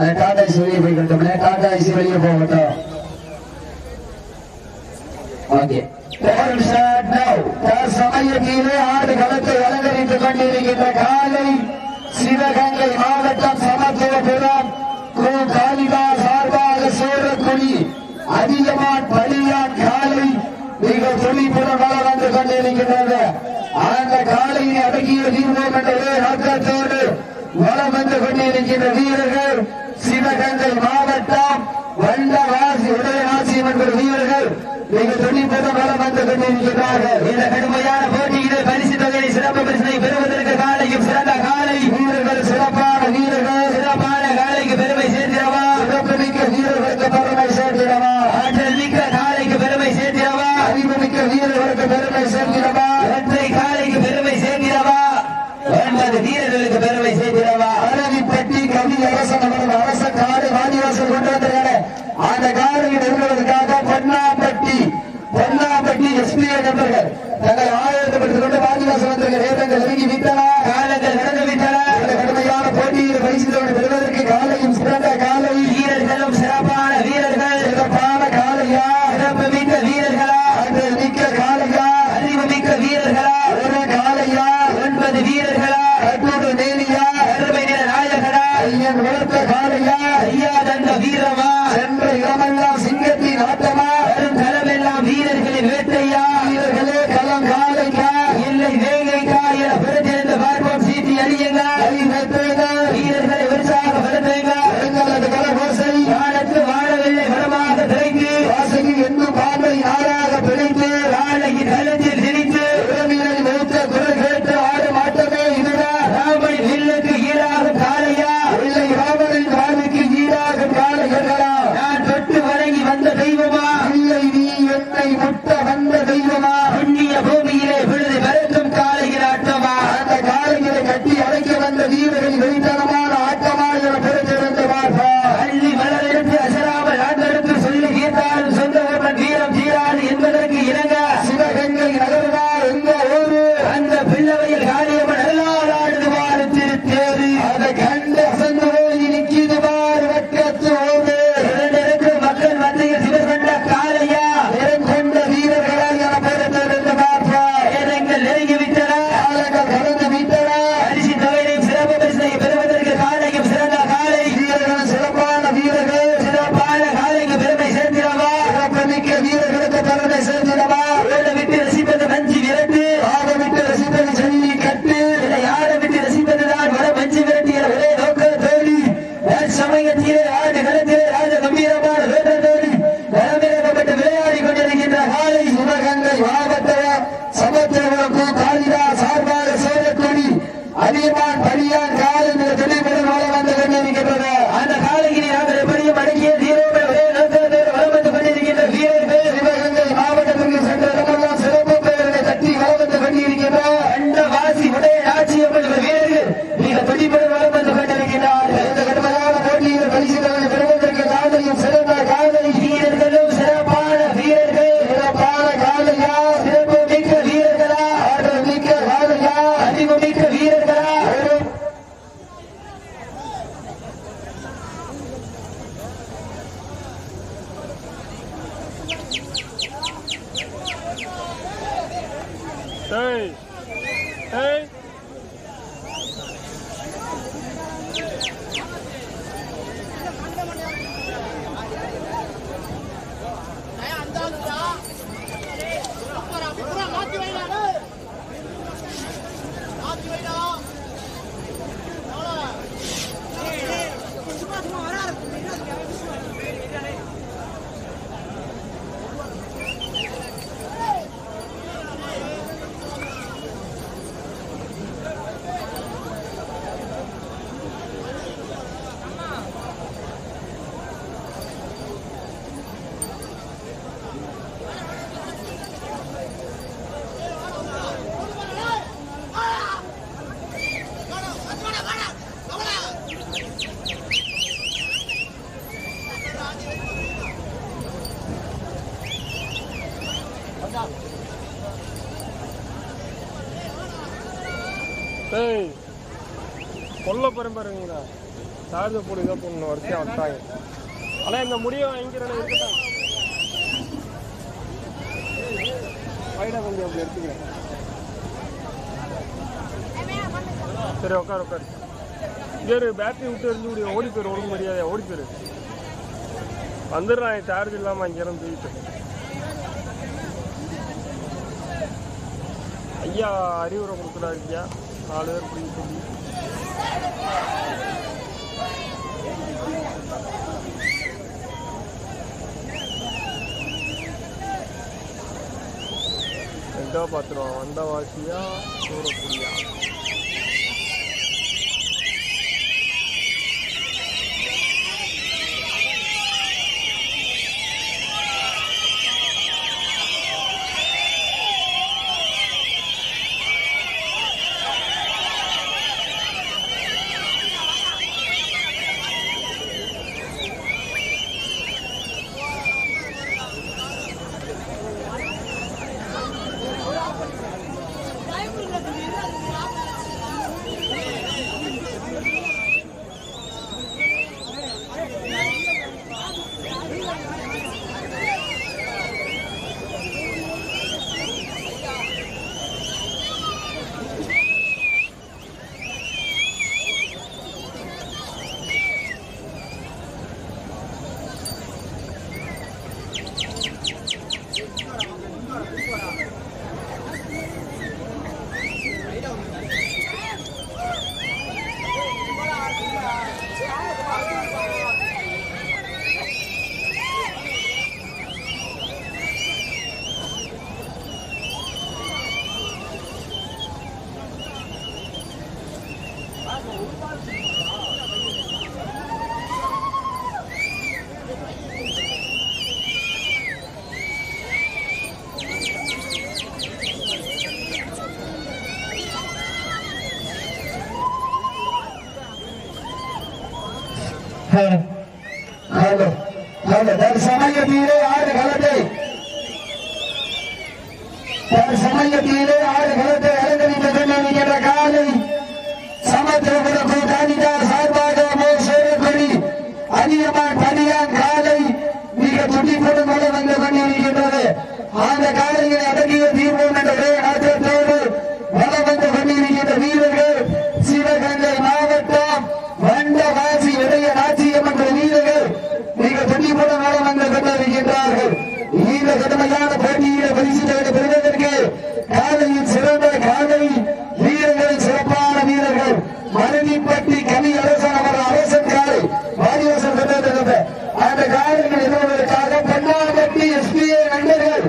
அது டாடா ஐசி வெளியே போய்கிட்டோம்னே டாடா ஐசி வெளியே போக மாட்டோம். ஓகே. காலை சிவகங்கை மாவட்டம் சமத்துவபுரம் கோ. காளிதா சார்பாக சேரக்குடி அதிகமான் காலை மிக துணிப்புடன் வள வந்து கொண்டிருக்கின்றது. அந்த காலையை அடக்கிய தீர்வு வீரர்கள் சிவகங்கை மாவட்டம் வண்டவாசி உதயவாசி என்ற வீரர்கள். மிக துணிப்பதமாக வந்து கொண்டிருக்கிறார்கள் இந்த கடுமையான Yeah. Jakarta Sentinel ஏய் கொல்ல பெரும்பாருங்களா சார்ஜ் போட்டு இதாக போடணும் வரிசையாக வந்தாங்க ஆனால் இந்த முடியை வாங்கிக்கிறேன் இருக்கட்டும் கொஞ்சம் அப்படி எடுத்துக்கிறேன். சரி உட்கார் உட்கார். சரி பேட்டரி விட்டு எரிஞ்சு ஓடி போயிரு ஒழுங்கு முடியாது ஓடி போயிரு. வந்துடுறான் சார்ஜ் இல்லாமல் இங்கேருந்து தூக்கிட்டு. ஐயா அறிவுரை கொடுக்குறாரு ஐயா நாலு பேர் பிடிக்க சொல்லி. எங்கே பார்த்துருவோம் வந்த வாசியா சூரப்புரியா ஹலோ ஹலோ தற்சமயத்திலே ஆறு களத்தை தற்சமயத்திலே ஆறு களத்தை அலங்கரித்து கொண்டிருக்கின்ற காலை சமத்துவபுரம் காணிகா சார்பாக மோசேரக்குடி அதிகமான் பணியான் காலை மிக துடிப்புடன் கொண்டு வந்து கொண்டிருக்கின்றது அந்த காலையை அடங்கிய தீர்வோம் என்ற ஒரே நாட்டத்தோடு வலம் வந்து கொண்டிருக்கின்ற வீரர்கள் சிவகங்கை மாவட்டம் வண்டவாசி இடைய நாச்சியம் என்ற வீரர்கள் மிக துடிப்புடன் வலம் வந்து கொண்டிருக்கின்றார்கள் இந்த கடுமையான போட்டியில பரிசுகளை பெறுவதற்கு காலையில் சிறந்த காலை வீரர்கள் சிறப்பான வீரர்கள் மருதிப்பட்டி கனி அரசன் அவர் அரசன் காலை வாரிவாசன் கொண்டிருக்கிறது அந்த காலைகள் எதிர்வதற்காக பெண்ணாம்பட்டி எஸ்பிஐ நண்பர்கள்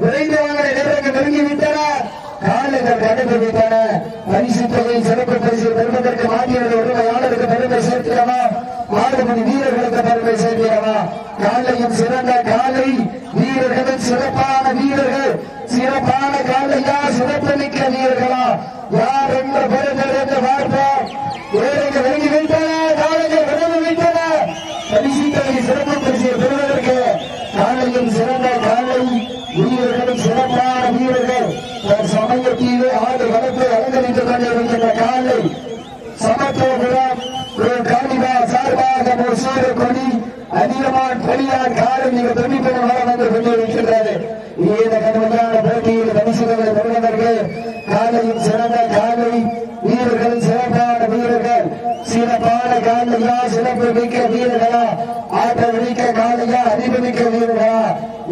விரைந்து வாங்க நேரங்கள் நெருங்கி விட்டன காலைகள் கடந்து விட்டன பரிசு தொகை சிறப்பு பரிசு பெறுவதற்கு மாநில உரிமையாளருக்கு பெருமை சேர்க்கிறவா மாடுபடி வீரர்களுக்கு பெருமை சேர்க்கிறவா காலையும் சிறந்த காலை வீரர்களும் சிறப்பான வீரர்கள் சிறப்பான காலையா சிறப்பு மிக்க வீரர்களா? யார் என்ற பெருங்கள் என்று பார்ப்போம். வீரர்கள் விலகி வைத்தன காலைகள் விலகி வைத்தன. பரிசு தொகை சிறப்பு பரிசு பெறுவதற்கு காலையும் சிறந்த காலை வீரர்களும் சிறப்பான வீரர்கள் ஒரு சமயத்திலே ஆடு வளர்த்து அலங்கரித்துக் கொண்டிருக்கின்ற காலை சமத்துவபுரம் ஒரு காணிவா சார்பாக ஒரு சூர கொடி அதிகமான நீங்க காலை மிக என்று சொல்லி வந்து கொண்டிருக்கின்றது இந்த கடுமையான போட்டியில் பரிசுகளை பெறுவதற்கு காலையும் சிறந்த காலை வீரர்கள் சிறப்பான வீரர்கள் சிறப்பான காலையா சிறப்பு மிக்க வீரர்களா ஆற்றல் மிக்க காலையா அறிவு மிக்க வீரர்களா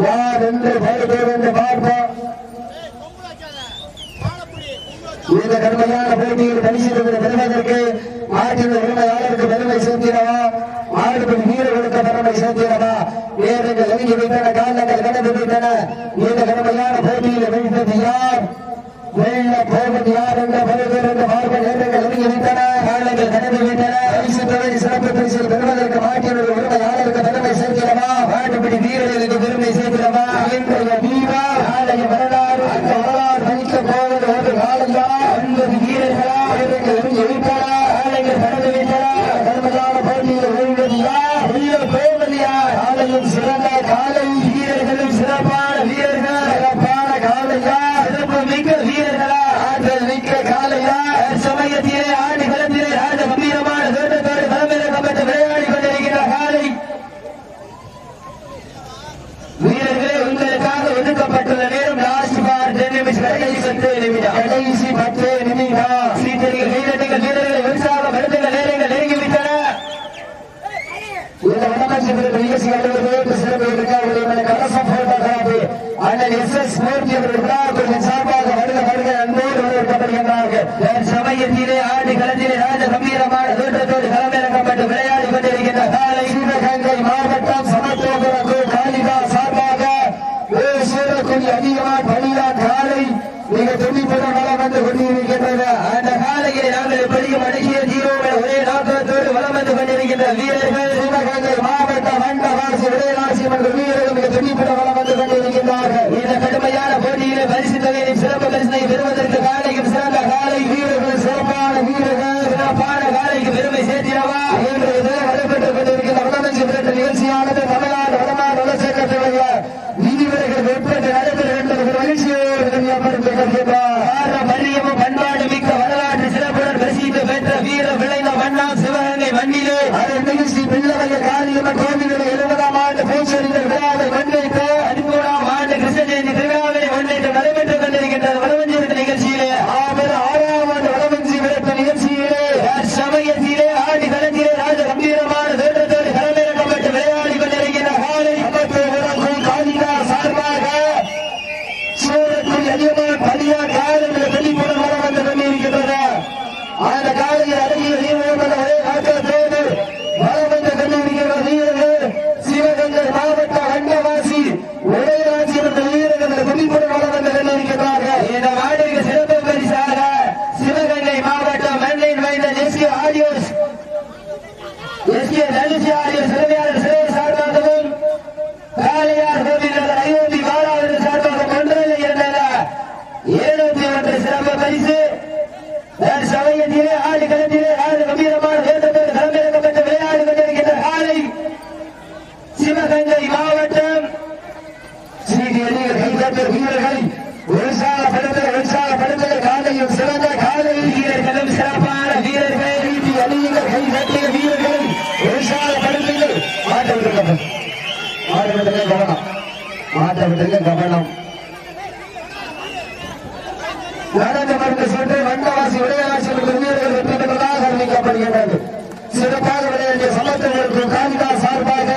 யார் என்று பயப்பேர் என்று பார்ப்போம். இந்த கடுமையான போட்டியில் பரிசுகளை பெறுவதற்கு ஆற்றின் உரிமையாளருக்கு பெருமை சேர்க்கிறவா ஆடுபடி வீரர்களுக்கு பெருமை சேர்க்கிறவா வேறு நெருங்கி வைத்தன காலங்கள் கடந்து விட்டன இந்த கடுமையான போட்டியில் வெல்வது யார் வெல்ல போவது யார் என்ற பலவேறு என்ற பார்க்க நேரங்கள் நெருங்கி দেবী না I here with மாவட்ட சிறப்பு பரிசு. சமயத்திலே ஆடு களத்திலே ஆடு கம்பீரமான வேந்தர்கள் களமிறக்கப்பட்ட விளையாடு கொண்டிருக்கின்ற ஆலை சிவகங்கை மாவட்டம். வீரர்களை உற்சாகப்படுத்த உற்சாகப்படுத்த காலையும் சிறந்த காலை வீரர்களும் சிறப்பான வீரர்கள். அணியினர் கை தட்டிய வீரர்கள் உற்சாகப்படுத்துங்கள் ஆட்டவிட்டங்கள் ஆட்டவிட்டங்கள் கவனம் ஆட்டவிட்டங்கள் கவனம். வடக்கு சென்று வண்டவாசி விளையாசி விருந்தினர்கள் வெற்றி பெற்றதாக அறிவிக்கப்படுகின்றது. சிறப்பாக விளையாடிய சமத்துவர்களுக்கு காந்திகா சார்பாக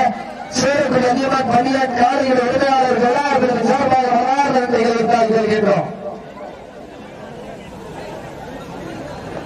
சேரக்கூடிய நியமன் பணியாளர் காலையில் உரிமையாளர்கள் எல்லாருக்கும் சார்பாக வரலாறு நன்றிகளை வருகின்றோம்